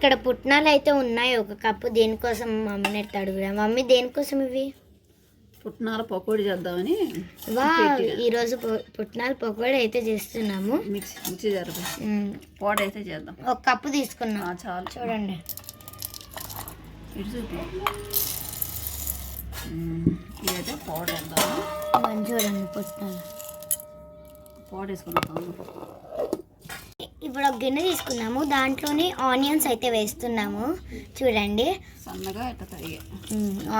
ఇక్కడ పుట్నాలు అయితే ఉన్నాయి. ఒక కప్పు దేనికోసం మమ్మీని ఎట్లా అడుగురా మమ్మీ దేనికోసం ఇవి? పుట్నాల పకోడీ చేద్దామని వా ఈరోజు పుట్నాలు పకోడీ అయితే చేస్తున్నాము. మిక్సీ. పౌడర్ అయితే చేద్దాం. ఒక కప్పు తీసుకున్నాం. చాలు. చూడండి. ఇదైతే పౌడర్ వేద్దాము చూడండి పుట్నాలు. పౌడర్ ఇప్పుడు ఒక గిన్నె తీసుకున్నాము. దాంట్లోనే ఆనియన్స్ అయితే వేస్తున్నాము. చూడండి. సన్నగా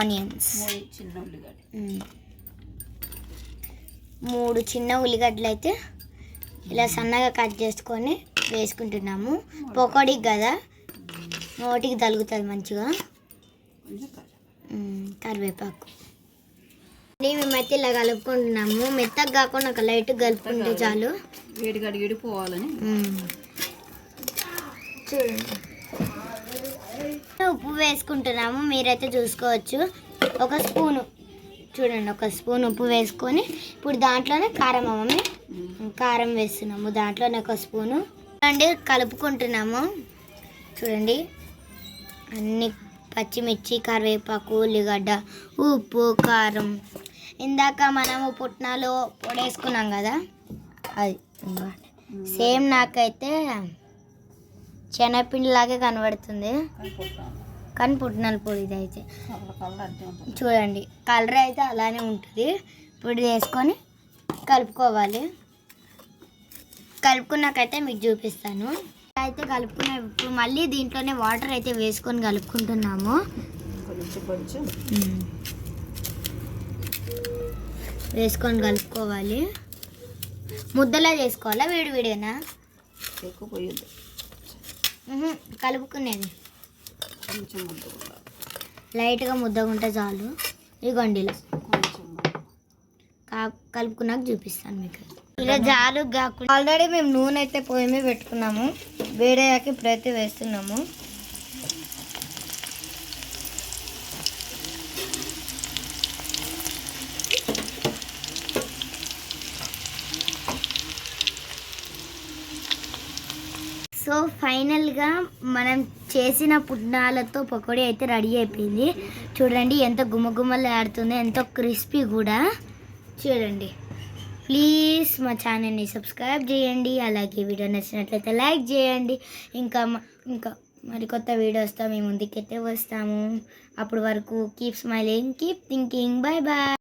ఆనియన్స్. మూడు చిన్న ఉల్లిగడ్డ మూడు చిన్న ఉల్లిగడ్డలు అయితే ఇలా సన్నగా కట్ చేసుకొని వేసుకుంటున్నాము. పకోడీకి కదా. నోటికి తలుగుతుంది మంచిగా. కరివేపాకు. మేమైతే ఇలా కలుపుకుంటున్నాము. మెత్తగా కాకుండా ఒక లైట్ కలుపుకుంటే చాలు. వేడిగా ఉప్పు వేసుకుంటున్నాము మీరైతే చూసుకోవచ్చు. ఒక స్పూను. చూడండి ఒక స్పూన్ ఉప్పు వేసుకొని ఇప్పుడు దాంట్లోనే కారం అమ్మమ్మి. కారం వేస్తున్నాము దాంట్లోనే ఒక స్పూను. చూడండి కలుపుకుంటున్నాము. చూడండి అన్ని పచ్చిమిర్చి కరివేపాకు ఉల్లిగడ్డ ఉప్పు కారం. ఇందాక మనము పుట్నాలు పొడేసుకున్నాం కదా అది. సేమ్ నాకైతే శనగపిండి లాగే కనబడుతుంది కానీ పుట్నాల పొడి ఇది అయితే చూడండి కలర్ అయితే అలానే ఉంటుంది. ఇప్పుడు వేసుకొని కలుపుకోవాలి. కలుపుకున్నాకైతే మీకు చూపిస్తాను. అయితే కలుపుకున్న ఇప్పుడు మళ్ళీ దీంట్లోనే వాటర్ అయితే వేసుకొని కలుపుకుంటున్నాము. వేసుకొని కలుపుకోవాలి. ముద్దలా చేసుకోవాలా? వేడి వేడినా ఎక్కువ పోయొద్దు. కలుపుకునేది. కొంచెం లైట్గా ముద్దగా ఉంటే చాలు ముద్ద. కా- కలుపుకున్నాక చూపిస్తాను మీకు. ఇలా జాలు కాకుండా ఆల్రెడీ మేము నూనె అయితే పొయ్యి మీద పెట్టుకున్నాము. వేడయ్యాక ఇప్పుడైతే వేస్తున్నాము. సో ఫైనల్గా మనం చేసిన పుట్నాలతో పకోడీ అయితే రెడీ అయిపోయింది. చూడండి ఎంత గుమ్మగుమ్మలు ఆడుతుంది ఎంతో క్రిస్పీ కూడా. చూడండి. ప్లీజ్ మా ఛానల్ని సబ్స్క్రైబ్ చేయండి అలాగే వీడియో నచ్చినట్లయితే లైక్ చేయండి. ఇంకా ఇంకా మరి కొత్త వీడియోస్తో మేము ముందుకైతే వస్తాము. అప్పటి వరకు keep smiling keep thinking bye bye